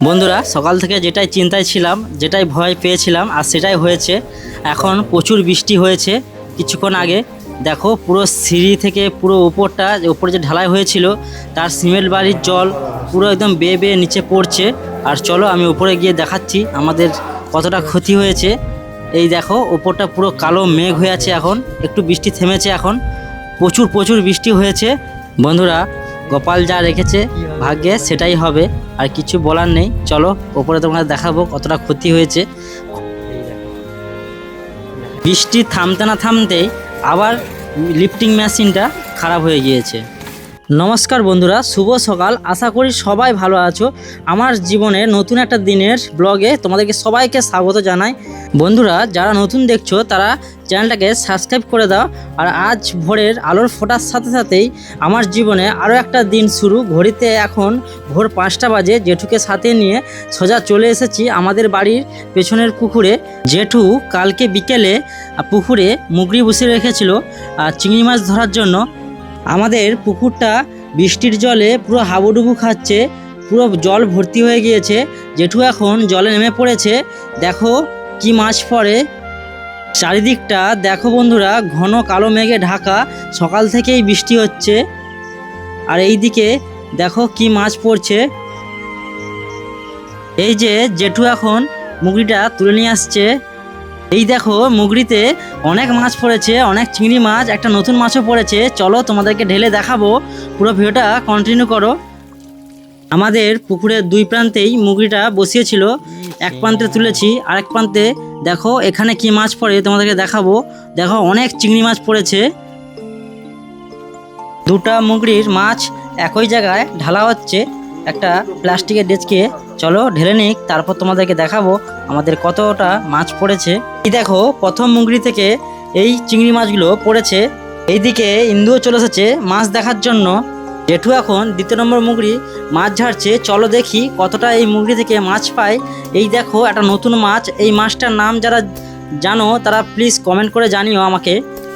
বন্ধুরা, সকাল থেকে যেটাই চিন্তায় ছিলাম, যেটাই ভয় পেয়েছিলাম, আর সেটাই হয়েছে। এখন প্রচুর বৃষ্টি হয়েছে কিছুক্ষণ আগে। দেখো, পুরো সিঁড়ি থেকে পুরো উপরটা যে উপরে যে ঢালাই হয়েছিল, তার সিমেন্ট বাড়ির জল পুরো একদম বেয়ে বেয়ে নিচে পড়ছে। আর চলো, আমি উপরে গিয়ে দেখাচ্ছি আমাদের কতটা ক্ষতি হয়েছে। এই দেখো, উপরটা পুরো কালো মেঘ হয়ে আছে এখন, একটু বৃষ্টি থেমেছে এখন। প্রচুর প্রচুর বৃষ্টি হয়েছে। বন্ধুরা গোপাল যা রেখেছে ভাগ্যে সেটাই হবে। আর কিছু বলার নেই। চলো ওপরে তোমাদের দেখাবো কতটা ক্ষতি হয়েছে। বৃষ্টি থামতে না থামতেই আবার লিফটিং মেশিনটা খারাপ হয়ে গিয়েছে। নমস্কার বন্ধুরা, শুভ সকাল। আশা করি সবাই ভালো আছো। আমার জীবনের নতুন একটা দিনের ব্লগে তোমাদেরকে সবাইকে স্বাগত জানাই। বন্ধুরা, যারা নতুন দেখছ, তারা চ্যানেলটাকে সাবস্ক্রাইব করে দাও। আর আজ ভোরের আলোর ফোটার সাথে সাথেই আমার জীবনে আরও একটা দিন শুরু। ঘড়িতে এখন ভোর পাঁচটা বাজে। জেঠুকে সাথে নিয়ে সোজা চলে এসেছি আমাদের বাড়ির পেছনের পুকুরে। জেঠু কালকে বিকেলে পুকুরে মুগড়ি বসিয়ে রেখেছিল, আর চিংড়ি মাছ ধরার জন্য। আমাদের পুকুরটা বৃষ্টির জলে পুরো হাবুডুবু খাচ্ছে, পুরো জল ভর্তি হয়ে গিয়েছে। জেঠু এখন জলে নেমে পড়েছে। দেখো কি মাছ পড়ে। চারিদিকটা দেখো বন্ধুরা, ঘন কালো মেঘে ঢাকা। সকাল থেকেই বৃষ্টি হচ্ছে। আর এই দিকে দেখো কি মাছ পড়ছে। এই যে জেঠু এখন মুগরিটা তুলে নিয়ে আসছে। এই দেখো, মুগরিতে অনেক মাছ পড়েছে, অনেক চিংড়ি মাছ, একটা নতুন মাছও পড়েছে। চলো তোমাদেরকে ঢেলে দেখাবো, পুরো ভিডিওটা কন্টিনিউ করো। আমাদের পুকুরের দুই প্রান্তেই মুগরিটা বসিয়েছিল, এক প্রান্তে তুলেছি, আরেক প্রান্তে দেখো এখানে কি মাছ পড়ে, তোমাদেরকে দেখাবো। দেখো অনেক চিংড়ি মাছ পড়েছে। দুটা মুগরির মাছ একই জায়গায় ঢালা হচ্ছে, একটা প্লাস্টিকের ডেচকে চলো ঢেলে নিক, তারপর তোমাদেরকে দেখাবো আমাদের কতটা মাছ পড়েছে। এই দেখো, প্রথম মুগরি থেকে এই চিংড়ি মাছগুলো পড়েছে। এইদিকে ইন্দুও চলে এসেছে মাছ দেখার জন্য। জেঠু এখন দ্বিতীয় নম্বর মুগরি মাছ ঝাড়ছে। চলো দেখি কতটা এই মুগরি থেকে মাছ পায়। এই দেখো, একটা নতুন মাছ। এই মাছটার নাম যারা জানো, তারা প্লিজ কমেন্ট করে জানিও আমাকে।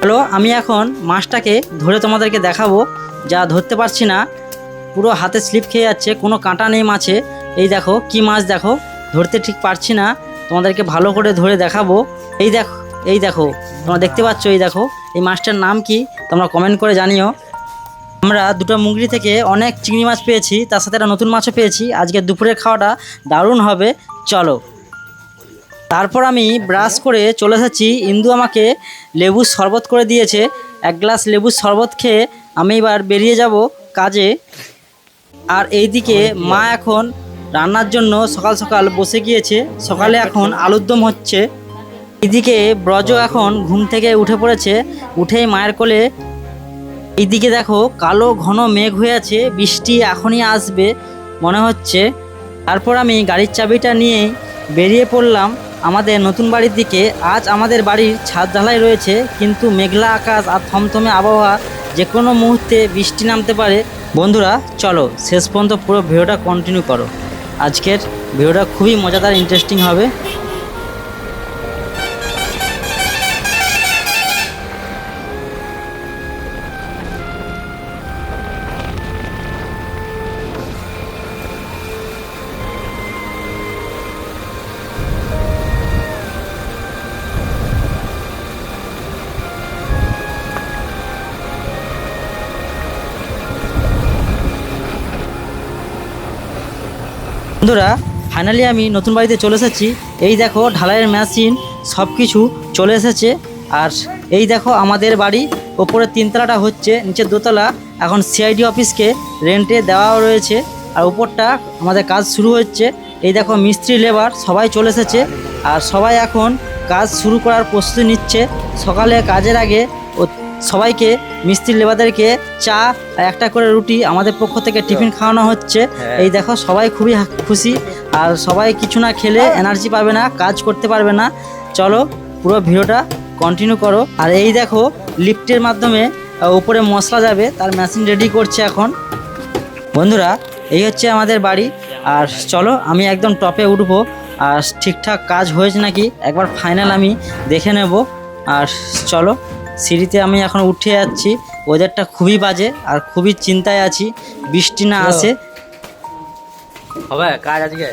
চলো, আমি এখন মাছটাকে ধরে তোমাদেরকে দেখাবো। যা ধরতে পারছি না। পুরো হাতে স্লিপ খেয়ে যাচ্ছে, কোনো কাঁটা নেই মাছে। এই দেখো কি মাছ দেখো? ধরতে ঠিক পারছি না। তোমাদেরকে ভালো করে ধরে দেখাবো। এই দেখো এই দেখো তোমরা দেখতে পাচ্ছ এই দেখো এই মাছটার নাম কি? তোমরা কমেন্ট করে জানিও। আমরা দুটো মুগরি থেকে অনেক চিংড়ি মাছ পেয়েছি তার সাথে একটা নতুন মাছও পেয়েছি। আজকে দুপুরের খাওয়াটা দারুণ হবে। চলো। তারপর আমি ব্রাশ করে চলে এসেছি। ইন্দু আমাকে লেবুর শরবত করে দিয়েছে। এক গ্লাস লেবুর শরবত খেয়ে আমি এবার বেরিয়ে যাব কাজে। আর এইদিকে মা এখন রান্নার জন্য সকাল সকাল বসে গিয়েছে। সকালে এখন আলুর দম হচ্ছে। এদিকে ব্রজ এখন ঘুম থেকে উঠে পড়েছে। উঠেই মায়ের কোলে, এদিকে দেখো, কালো ঘন মেঘ হয়ে আছে, বৃষ্টি এখনই আসবে মনে হচ্ছে। তারপর আমি গাড়ির চাবিটা নিয়ে বেরিয়ে পড়লাম। আমাদের নতুন বাড়ির দিকে, আজ আমাদের বাড়ির ছাদ ঢালাই রয়েছে, কিন্তু মেঘলা আকাশ আর থমথমে আবহাওয়া যে কোনো মুহূর্তে বৃষ্টি নামতে পারে। বন্ধুরা, চলো, শেষ পর্যন্ত পুরো ভিডিওটা কন্টিনিউ করো। আজকের ভিডিওটা খুবই মজাদার ইন্টারেস্টিং হবে। বন্ধুরা ফাইনালি আমি নতুন বাড়িতে চলে এসেছি। এই দেখো, ঢালাইয়ের মেশিন সব কিছু চলে এসেছে। আর এই দেখো, আমাদের বাড়ি, ওপরের তিনতলাটা হচ্ছে নিচের দোতলা। এখন সিআইডি অফিসকে রেন্টে দেওয়াও রয়েছে। আর ওপরটা আমাদের কাজ শুরু হচ্ছে। এই দেখো, মিস্ত্রি লেবার সবাই চলে এসেছে। আর সবাই এখন কাজ শুরু করার প্রস্তুতি নিচ্ছে। সকালে কাজের আগে সবাইকে মিস্ত্রি লেবারদেরকে চা আর একটা করে রুটি আমাদের পক্ষ থেকে টিফিন খাওয়ানো হচ্ছে। এই দেখো সবাই খুবই খুশি। আর সবাই কিছু না খেলে এনার্জি পাবে না কাজ করতে পারবে না। চলো পুরো ভিডিওটা কন্টিনিউ করো। আর এই দেখো লিফটের মাধ্যমে উপরে মশলা যাবে তার মেশিন রেডি করছে এখন। বন্ধুরা এই হচ্ছে আমাদের বাড়ি। আর চলো আমি একদম টপে উঠবো। আর ঠিকঠাক কাজ হয়েছে নাকি? একবার ফাইনাল আমি দেখে নেব। আর চলো সিঁড়িতে আমি এখন উঠে যাচ্ছি। ওয়েদারটা খুবই বাজে আর খুবই চিন্তায় আছি। বৃষ্টি না আসে। হবে কাজ আজকে?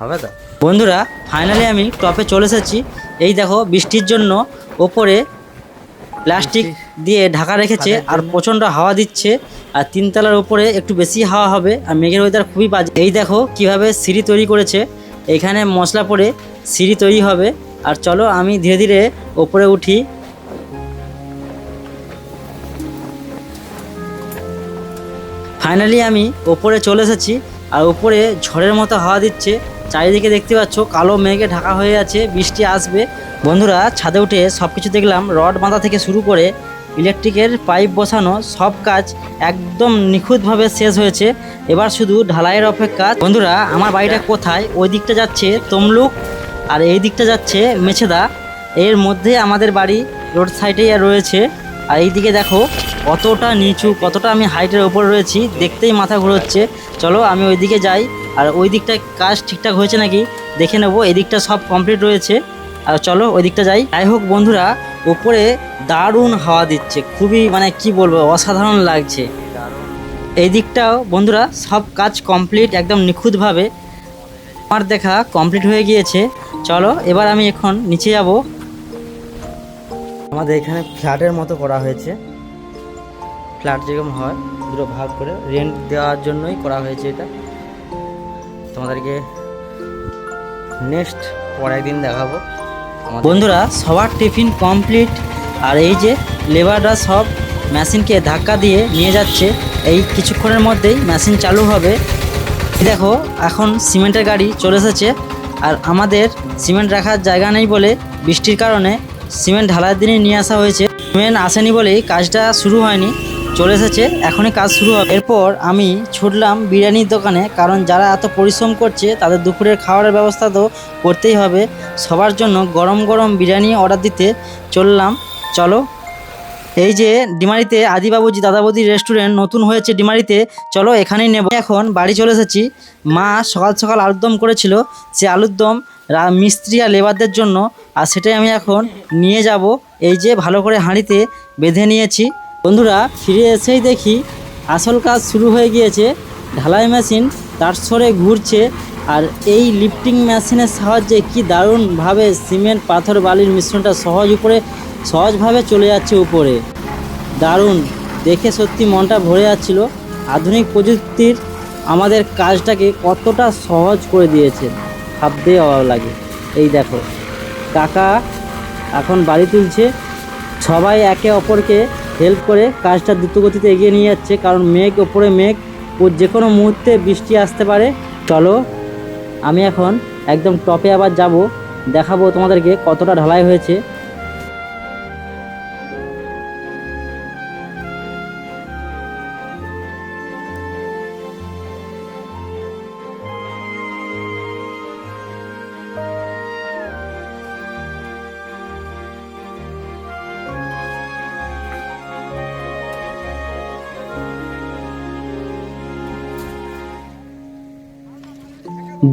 হবে তো? বন্ধুরা ফাইনালি আমি টপে চলে এসেছি। এই দেখো বৃষ্টির জন্য ওপরে প্লাস্টিক দিয়ে ঢাকা রেখেছে আর প্রচণ্ড হাওয়া দিচ্ছে। আর তিনতলার ওপরে একটু বেশি হাওয়া হবে আর মেঘের ওয়েদার খুবই বাজে। এই দেখো কীভাবে সিঁড়ি তৈরি করেছে। এখানে মশলা পরে সিঁড়ি তৈরি হবে। আর চলো আমি ধীরে ধীরে ওপরে উঠি। ফাইনালি আমি ওপরে চলে এসেছি আর ওপরে ঝড়ের মতো হাওয়া দিচ্ছে। চারিদিকে দেখতে পাচ্ছ কালো মেঘে ঢাকা হয়ে আছে, বৃষ্টি আসবে। বন্ধুরা, ছাদে উঠে সব কিছু দেখলাম। রড বাঁধা থেকে শুরু করে ইলেকট্রিকের পাইপ বসানো সব কাজ একদম নিখুঁতভাবে শেষ হয়েছে। এবার শুধু ঢালাইয়ের অপেক্ষা। বন্ধুরা, আমার বাড়িটা কোথায়? ওই দিকটা যাচ্ছে তমলুক আর এই দিকটা যাচ্ছে মেছেদা। এর মধ্যে আমাদের বাড়ি রোড সাইডেই রয়েছে। আর এইদিকে দেখো, কতটা নিচু, কতটা আমি হাইটের ওপর রয়েছি, দেখতেই মাথা ঘুরোচ্ছে। চলো আমি ওই দিকে যাই। আর ওই দিকটায় কাজ ঠিকঠাক হয়েছে নাকি? দেখে নেব, এই দিকটা সব কমপ্লিট রয়েছে। আর চলো ওই দিকটা যাই। যাই হোক বন্ধুরা ওপরে দারুণ হাওয়া দিচ্ছে। খুবই মানে কি বলব, অসাধারণ লাগছে। এই দিকটাও বন্ধুরা, সব কাজ কমপ্লিট একদম নিখুঁতভাবে। আমার দেখা কমপ্লিট হয়ে গিয়েছে। চলো এবার আমি এখন নিচে যাব। আমাদের এখানে ফ্ল্যাটের মতো করা হয়েছে। ফ্ল্যাট যেরকম হয় দুটো ভাগ করে রেন্ট দেওয়ার জন্যই করা হয়েছে এটা। তোমাদেরকে নেক্সট পর একদিন দেখাবো। বন্ধুরা সবার টিফিন কমপ্লিট আর এই যে লেবাররা সব মেশিনকে ধাক্কা দিয়ে নিয়ে যাচ্ছে এই কিছুক্ষণের মধ্যেই মেশিন চালু হবে। দেখো এখন সিমেন্টের গাড়ি চলে এসেছে। আর আমাদের সিমেন্ট রাখার জায়গা নেই বলে বৃষ্টির কারণে সিমেন্ট ঢালার দিনে নিয়ে আসা হয়েছে। সিমেন্ট আসেনি বলেই কাজটা শুরু হয়নি, চলে এসেছে, এখনই কাজ শুরু হবে। এরপর আমি ছুটলাম বিরিয়ানির দোকানে, কারণ যারা এত পরিশ্রম করছে, তাদের দুপুরের খাবারের ব্যবস্থা তো করতেই হবে। সবার জন্য গরম গরম বিরিয়ানি অর্ডার দিতে চললাম। চলো এই যে ডিমারিতে আদিবাবুজি দাদাবুদি রেস্টুরেন্ট নতুন হয়েছে ডিমারিতে, চলো এখানেই নেব। এখন বাড়ি চলে এসেছি। মা সকাল সকাল আলুর দম করেছিল, সে আলুর দম মিস্ত্রি আর লেবারদের জন্য, আর সেটাই আমি এখন নিয়ে যাব। এই যে ভালো করে হাঁড়িতে বেঁধে নিয়েছি। বন্ধুরা, ফিরে এসেই দেখি আসল কাজ শুরু হয়ে গিয়েছে। ঢালাই মেশিন তার সরে ঘুরছে, আর এই লিফটিং মেশিনের সাহায্যে কি দারুণভাবে সিমেন্ট পাথর, বালির মিশ্রণটা সহজ উপরে সহজভাবে চলে যাচ্ছে উপরে। দারুণ, দেখে সত্যি মনটা ভরে যাচ্ছিল। আধুনিক প্রযুক্তির আমাদের কাজটাকে কতটা সহজ করে দিয়েছে ভাবতে অভাব লাগে। এই দেখো, কাকা এখন বাড়ি তুলছে। সবাই একে অপরকে হেল্প করে কাজটা দ্রুতগতিতে এগিয়ে নিয়ে যাচ্ছে। কারণ মেঘ, ওপরে মেঘ, ও যে কোনো মুহূর্তে বৃষ্টি আসতে পারে। চলো, আমি এখন একদম টপে আবার যাব। দেখাবো তোমাদেরকে কতটা ঢালাই হয়েছে।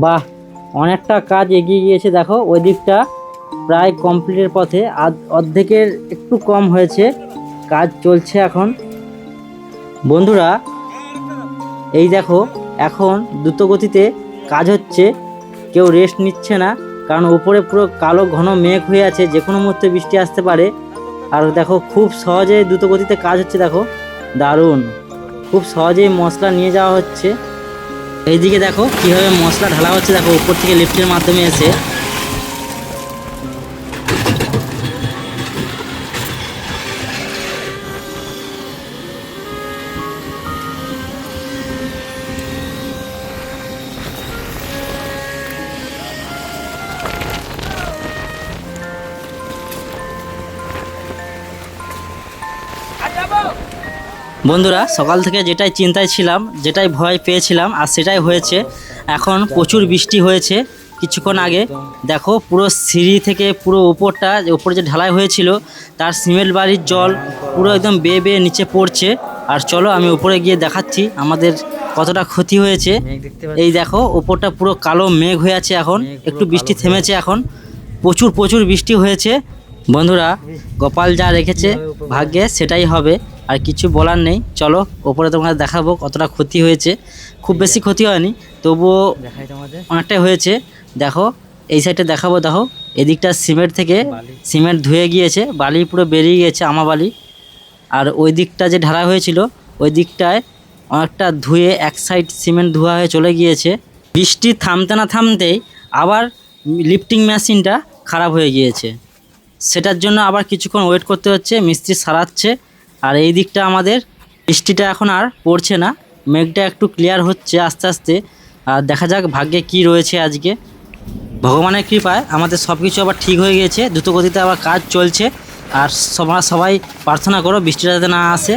বাহ, অনেকটা কাজ এগিয়ে গিয়েছে। দেখো, ওই দিকটা প্রায় কমপ্লিটের পথে। অর্ধেকের একটু কম হয়েছে। কাজ চলছে এখন। বন্ধুরা, এই দেখো, এখন দ্রুত গতিতে কাজ হচ্ছে। কেউ রেস্ট নিচ্ছে না, কারণ উপরে পুরো কালো ঘন মেঘ হয়ে আছে। যে কোনো মুহূর্তে বৃষ্টি আসতে পারে। আর দেখো, খুব সহজে দ্রুত গতিতে কাজ হচ্ছে। দেখো, দারুণ। খুব সহজেই মশলা নিয়ে যাওয়া হচ্ছে। এইদিকে দেখো কীভাবে মশলা ঢালা হচ্ছে। দেখো উপর থেকে লিফটের মাধ্যমে এসে বন্ধুরা, সকাল থেকে যেটাই চিন্তায় ছিলাম, যেটাই ভয় পেয়েছিলাম, আর সেটাই হয়েছে। এখন প্রচুর বৃষ্টি হয়েছে। কিছুক্ষণ আগে, দেখো, পুরো সিঁড়ি থেকে পুরো উপরটা, যে উপরে যে ঢালাই হয়েছিল, তার সিমেন্ট বাড়ির জল পুরো একদম বেয়ে বেয়ে নিচে পড়ছে। আর চলো, আমি উপরে গিয়ে দেখাচ্ছি, আমাদের কতটা ক্ষতি হয়েছে। এই দেখো, উপরটা পুরো কালো মেঘ হয়ে আছে এখন, একটু বৃষ্টি থেমেছে এখন। প্রচুর প্রচুর বৃষ্টি হয়েছে। বন্ধুরা, গোপাল যা রেখেছে, ভাগ্যে সেটাই হবে। আর কিছু বলার নেই। চলো ওপরে তোমাদের দেখাবো কতটা ক্ষতি হয়েছে। খুব বেশি ক্ষতি হয়নি তবুও অনেকটাই হয়েছে। দেখো এই সাইডটা দেখাবো দেখো। এদিকটা সিমেন্ট থেকে সিমেন্ট ধুয়ে গিয়েছে বালি পুরো বেরিয়ে গিয়েছে আমা বালি। আর ওই দিকটা যে ঢালা হয়েছিল ওই দিকটায় অনেকটা ধুয়ে এক সাইড সিমেন্ট ধোয়া হয়ে চলে গিয়েছে। বৃষ্টি থামতে না থামতেই আবার লিফটিং মেশিনটা খারাপ হয়ে গিয়েছে। সেটার জন্য আবার কিছুক্ষণ ওয়েট করতে হচ্ছে মিস্ত্রি সারাচ্ছে। আর এই দিকটা আমাদের, বৃষ্টিটা এখন আর পড়ছে না। মেঘটা একটু ক্লিয়ার হচ্ছে আস্তে আস্তে। আর দেখা যাক ভাগ্যে কি রয়েছে আজকে। ভগবানের কৃপায় আমাদের সব কিছু আবার ঠিক হয়ে গিয়েছে, দ্রুতগতিতে আবার কাজ চলছে। আর সবাই সবাই প্রার্থনা করো বৃষ্টিটা যাতে না আসে।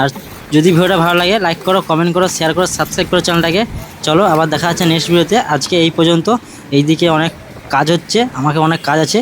আর যদি ভিডিওটা ভালো লাগে লাইক করো কমেন্ট করো শেয়ার করো সাবস্ক্রাইব করো চ্যানেলটাকে। চলো, আবার দেখা যাচ্ছে নেক্সট ভিডিওতে আজকে এই পর্যন্ত। এইদিকে অনেক কাজ হচ্ছে, আমাকে অনেক কাজ আছে।